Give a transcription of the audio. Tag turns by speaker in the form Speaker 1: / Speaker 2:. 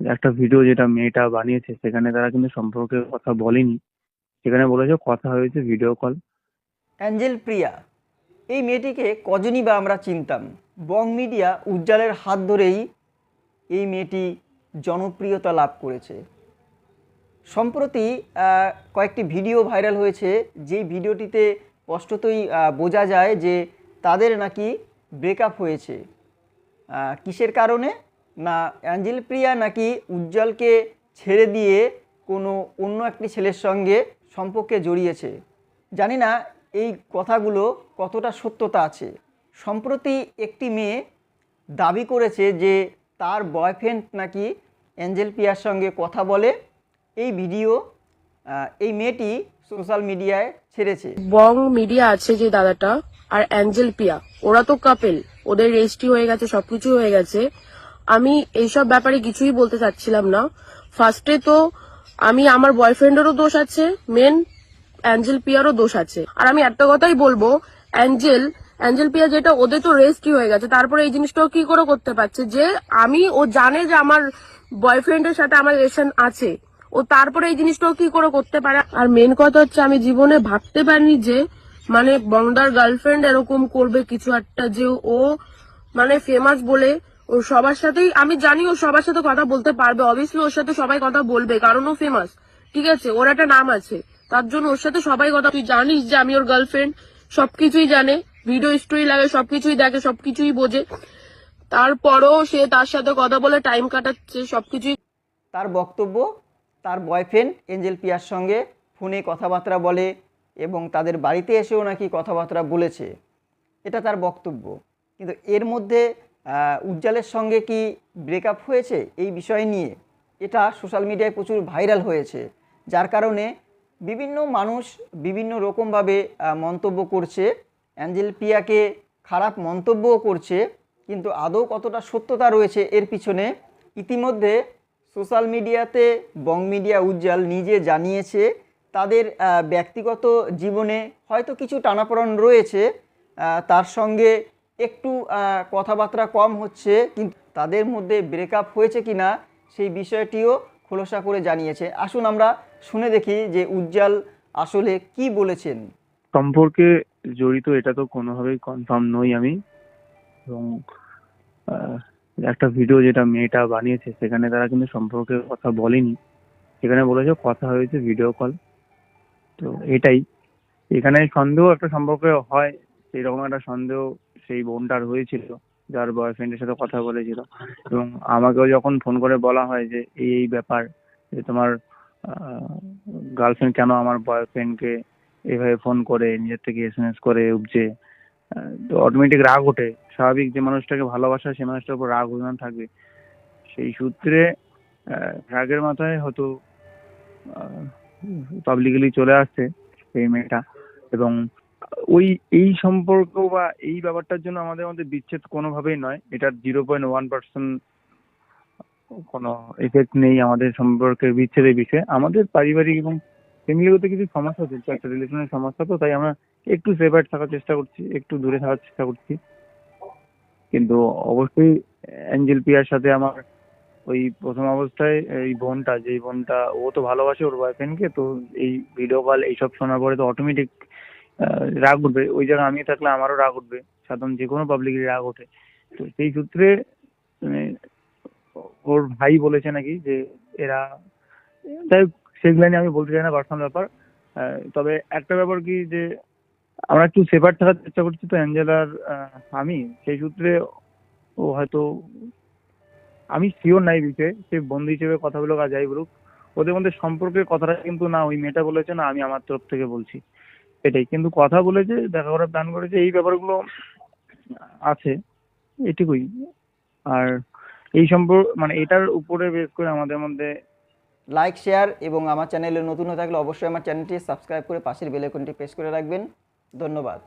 Speaker 1: একটা ভিডিও যেটা মেয়েটা বানিয়েছে, সেখানে তারা কিন্তু সম্পর্কের কথা বলেনি। সেখানে বলেছে, কথা হয়েছে ভিডিও কল
Speaker 2: অ্যাঞ্জেল প্রিয়া, এই মেয়েটিকে কজনই বা আমরা চিনতাম? বং মিডিয়া উজ্জ্বলের হাত ধরেই এই মেয়েটি জনপ্রিয়তা লাভ করেছে। সম্প্রতি কয়েকটি ভিডিও ভাইরাল হয়েছে, যেই ভিডিওটিতে স্পষ্টতই বোঝা যায় যে তাদের নাকি ব্রেকআপ হয়েছে। কিসের কারণে? না অ্যাঞ্জেল প্রিয়া নাকি উজ্জ্বলকে ছেড়ে দিয়ে কোনো অন্য একটি ছেলের সঙ্গে সম্পর্কে জড়িয়েছে? জানি না এই কথাগুলো কতটা সত্যতা আছে। সম্প্রতি একটি মেয়ে দাবি করেছে যে তার বয়ফ্রেন্ড নাকি অ্যাঞ্জেল প্রিয়ার সঙ্গে কথা বলে। এই ভিডিও এই মেয়েটি সোশ্যাল মিডিয়ায় ছেড়েছে।
Speaker 3: বং মিডিয়া আছে যে দাদাটা আর অ্যাঞ্জেল পিয়া ওরা তো কাপেল ওদের রেজিস্ট্রি হয়ে গেছে, সবকিছু হয়ে গেছে। আমি এইসব ব্যাপারে কিছুই বলতে চাচ্ছিলাম না। ফার্স্টে তো আমি আমার বয়ফ্রেন্ডেরও দোষ আছে মেন অ্যাঞ্জেল পিয়ারও দোষ আছে। আর আমি একটা কথাই বলব অ্যাঞ্জেল অ্যাঞ্জেল পিয়া যেটা, ওদের তো রেজিস্ট্রি হয়ে গেছে। তারপরে এই জিনিসটাও কি করে করতে পারছে? যে আমি, ও জানে যে আমার বয়ফ্রেন্ডের সাথে আমার রিলেশন আছে। ও তারপরে এই জিনিসটাও কি করে করতে পারে? আর মেন কথা হচ্ছে, আমি জীবনে ভাবতে পারিনি যে মানে বংদার গার্লফ্রেন্ড এরকম করবে কিছু একটা, যে ও মানে ফেমাস বলে ও সবার সাথেই, আমি জানি ও সবার সাথে কথা বলতে পারবে অবভিয়াসলি ওর সাথে সবাই কথা বলবে, কারণ ও ফেমাস ঠিক আছে? ওর একটা নাম আছে, তার জন্য ওর সাথে সবাই কথা, তুই জানিস যে আমি ওর গার্লফ্রেন্ড সবকিছুই জানে ভিডিও স্টোরি লাগে, সবকিছুই দেখে, সবকিছুই বোঝে। তারপরও সে তার সাথে কথা বলে টাইম কাটাচ্ছে, সবকিছুই।
Speaker 2: তার বক্তব্য, তার বয়ফ্রেন্ড এঞ্জেল পিয়ার সঙ্গে ফোনে কথাবার্তা বলে, এবং তাদের বাড়িতে এসেও নাকি কথাবার্তা বলেছে। এটা তার বক্তব্য। কিন্তু এর মধ্যে উজ্জ্বলের সঙ্গে কি ব্রেকআপ হয়েছে এই বিষয় নিয়ে? এটা সোশ্যাল মিডিয়ায় প্রচুর ভাইরাল হয়েছে, যার কারণে বিভিন্ন মানুষ বিভিন্ন রকমভাবে মন্তব্য করছে। অ্যাঞ্জেল পিয়াকে খারাপ মন্তব্যও করছে, কিন্তু আদৌ কতটা সত্যতা রয়েছে এর পিছনে, ইতিমধ্যে সোশ্যাল মিডিয়াতে বং মিডিয়া উজ্জ্বল নিজে জানিয়েছে, তাদের ব্যক্তিগত জীবনে হয়তো কিছু টানাপোড়ন রয়েছে তার সঙ্গে একটু কথাবার্তা কম হচ্ছে, কিন্তু তাদের মধ্যে ব্রেকআপ হয়েছে কি না সেই বিষয়টিও খোলসা করে জানিয়েছে। আসুন আমরা শুনে দেখি যে উজ্জ্বল আসলে কি বলেছেন।
Speaker 1: সম্পর্কে জড়িত এটা তো কোনোভাবেই কনফার্ম নই আমি। এবং একটা ভিডিও যেটা মেয়েটা বানিয়েছে, সেখানে তারা কিন্তু সম্পর্কের কথা বলেনি। সেখানে বলেছে কথা হয়েছে ভিডিও কল তো এটাই। এখানে সন্দেহ একটা সম্পর্কে হয় সেই রকম একটা সন্দেহ সেই বোনটার হয়েছিল, যার বয়ফ্রেন্ডের সাথে কথা বলেছিল। এবং আমাকেও যখন ফোন করে বলা হয় যে, এই এই ব্যাপার, যে তোমার গার্লফ্রেন্ড কেন আমার বয়ফ্রেন্ডকে এভাবে ফোন করে, নিজের থেকে এসএমএস করে, উপজে তো অটোমেটিক রাগ ওঠে। স্বাভাবিক যে মানুষটাকে ভালোবাসা সেই মানুষটার উপর রাগ অভিমান থাকবে। সেই সূত্রে রাগের মাথায় হয়তো পাবলিকলি চলে আসছে সেই মেয়েটা। এবং ওই, এই সম্পর্ক বা এই ব্যাপারটার জন্য আমাদের মধ্যে বিচ্ছেদ কোনোভাবেই নয়। এটার জিরো পয়েন্ট ওয়ান পার্সেন্ট কোনো এফেক্ট নেই আমাদের সম্পর্কের বিচ্ছেদের বিষয়ে। আমাদের পারিবারিক এবং ফ্যামিলিগত কিছু সমস্যা চলছে একটা রিলেশনের সমস্যা তো, তাই আমরা একটু সেপারেট থাকার চেষ্টা করছি, একটু দূরে থাকার চেষ্টা করছি। কিন্তু অবশ্যই অ্যাঞ্জেল পিয়ার সাথে আমার ওই প্রথম অবস্থায় এই বোনটা যে বোনটা, ও তো ভালোবাসে ওর বয়ফ্রেন্ডকে তো এই ভিডিও কল এইসব শোনার পরে তো অটোমেটিক রাগ উঠবে। ওই জায়গায় আমি থাকলে আমারও রাগ উঠবে। সাধারণ যে কোনো পাবলিকের রাগ ওঠে। তো সেই সূত্রে মানে ওর ভাই বলেছে নাকি যে, এরা, যাই সেগুলো নিয়ে আমি বলতে চাই না পার্সোনাল ব্যাপার। তবে একটা ব্যাপার কি যে, আমরা একটু সেপারেট থাকার চেষ্টা করছি তো অ্যাঞ্জেলার আমি। সেই সূত্রে ও হয়তো, আমি শিওর নাই বিষয়ে সে বন্ধু হিসেবে কথা বলুক আর যাই বলুক, ওদের মধ্যে সম্পর্কের কথাটা কিন্তু না, ওই মেয়েটা বলেছে না, আমি আমার তরফ থেকে বলছি। এটাই। কিন্তু কথা বলেছে দেখা করার প্ল্যান করেছে এই ব্যাপারগুলো আছে, এটুকুই। আর এই সম্পর্ক মানে এটার উপরে বেশ করে আমাদের মধ্যে
Speaker 2: লাইক শেয়ার এবং আমার চ্যানেলে নতুন হয়ে থাকলে অবশ্যই আমার চ্যানেলটি সাবস্ক্রাইব করে পাশের বেল আইকনটি প্রেস করে রাখবেন। ধন্যবাদ।